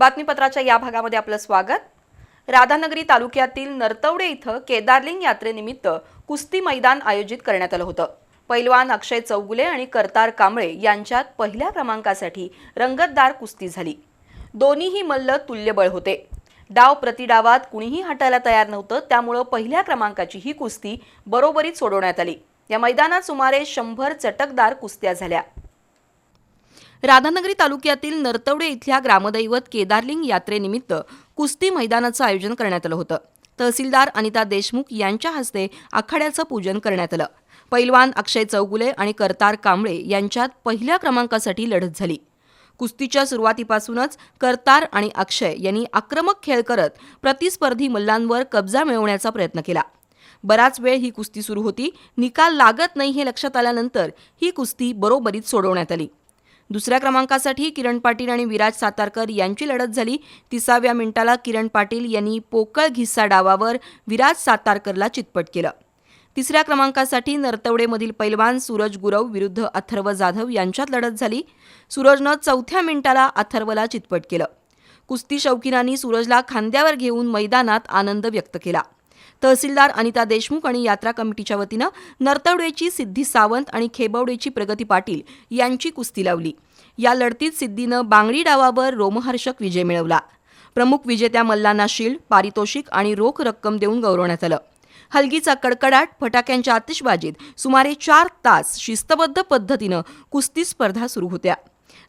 बातमीपत्राच्या या भागामध्ये आपलं स्वागत. राधानगरी तालुक्यातील नरतवडे इथं केदारलिंग यात्रेनिमित्त कुस्ती मैदान आयोजित करण्यात आलं होतं. पैलवान अक्षय चौगुले आणि करतार कांबळे यांच्यात पहिल्या क्रमांकासाठी रंगतदार कुस्ती झाली. दोन्हीही मल्ल तुल्यबळ होते. डाव प्रतिडावात कुणीही हटायला तयार नव्हतं त्यामुळं पहिल्या क्रमांकाची ही कुस्ती बरोबरीत सोडवण्यात आली. या मैदानात सुमारे शंभर चटकदार कुस्त्या झाल्या. राधानगरी तालुक्यातील नरतवडे इथल्या ग्रामदैवत केदारलिंग यात्रेनिमित्त कुस्ती मैदानाचं आयोजन करण्यात आलं होतं. तहसीलदार अनिता देशमुख यांच्या हस्ते आखाड्याचं पूजन करण्यात आलं. पैलवान अक्षय चौगुले आणि करतार कांबळे यांच्यात पहिल्या क्रमांकासाठी लढत झाली. कुस्तीच्या सुरुवातीपासूनच करतार आणि अक्षय यांनी आक्रमक खेळ करत प्रतिस्पर्धी मल्लांवर कब्जा मिळवण्याचा प्रयत्न केला. बराच वेळ ही कुस्ती सुरू होती. निकाल लागत नाही हे लक्षात आल्यानंतर ही कुस्ती बरोबरीत सोडवण्यात आली. दुसऱ्या क्रमांकासाठी किरण पाटील आणि विराज सातारकर यांची लढत झाली. तिसाव्या मिनिटाला किरण पाटील यांनी पोकळ घिस्सा डावावर विराज सातारकरला चितपट केलं. तिसऱ्या क्रमांकासाठी नरतवडेमधील पैलवान सूरज गुरव विरुद्ध अथर्व जाधव यांच्यात लढत झाली. सूरजनं चौथ्या मिनिटाला अथर्वला चितपट केलं. कुस्ती शौकीनांनी सूरजला खांद्यावर घेऊन मैदानात आनंद व्यक्त केला. तहसीलदार अनिता देशमुख आणि यात्रा कमिटीच्या वतीनं नर्तवडेची सिद्धी सावंत आणि खेबवडेची प्रगती पाटील यांची कुस्ती लावली. या लढतीत सिद्धीनं बांगडी डावावर रोमहर्षक विजय मिळवला. प्रमुख विजेत्या मल्लांना शील्ड पारितोषिक आणि रोख रक्कम देऊन गौरवण्यात आलं. हलगीचा कडकडाट फटाक्यांच्या आतिषबाजीत सुमारे चार तास शिस्तबद्ध पद्धतीनं कुस्ती स्पर्धा सुरू होत्या.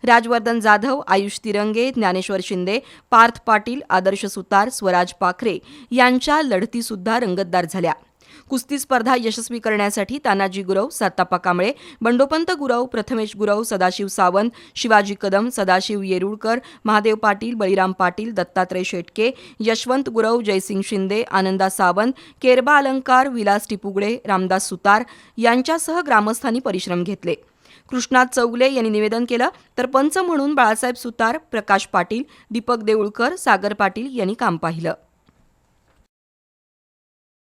राजवर्धन जाधव आयुष तिरंगे ज्ञानेश्वर शिंदे पार्थ पाटील आदर्श सुतार स्वराज पाखरे यांच्या लढतीसुद्धा रंगतदार झाल्या. कुस्ती स्पर्धा यशस्वी करण्यासाठी तानाजी गुरव सातापा कांबळे बंडोपंत गुरव प्रथमेश गुरव सदाशिव सावंत शिवाजी कदम सदाशिव येरुळकर महादेव पाटील बळीराम पाटील दत्तात्रय शेटके यशवंत गुरव जयसिंग शिंदे आनंदा सावंत केरबा अलंकार विलास टिपुगडे रामदास सुतार यांच्यासह ग्रामस्थांनी परिश्रम घेतले. कृष्णात चौगले यांनी निवेदन केलं. तर पंच म्हणून बाळासाहेब सुतार प्रकाश पाटील दीपक देऊळकर सागर पाटील यांनी काम पाहिलं.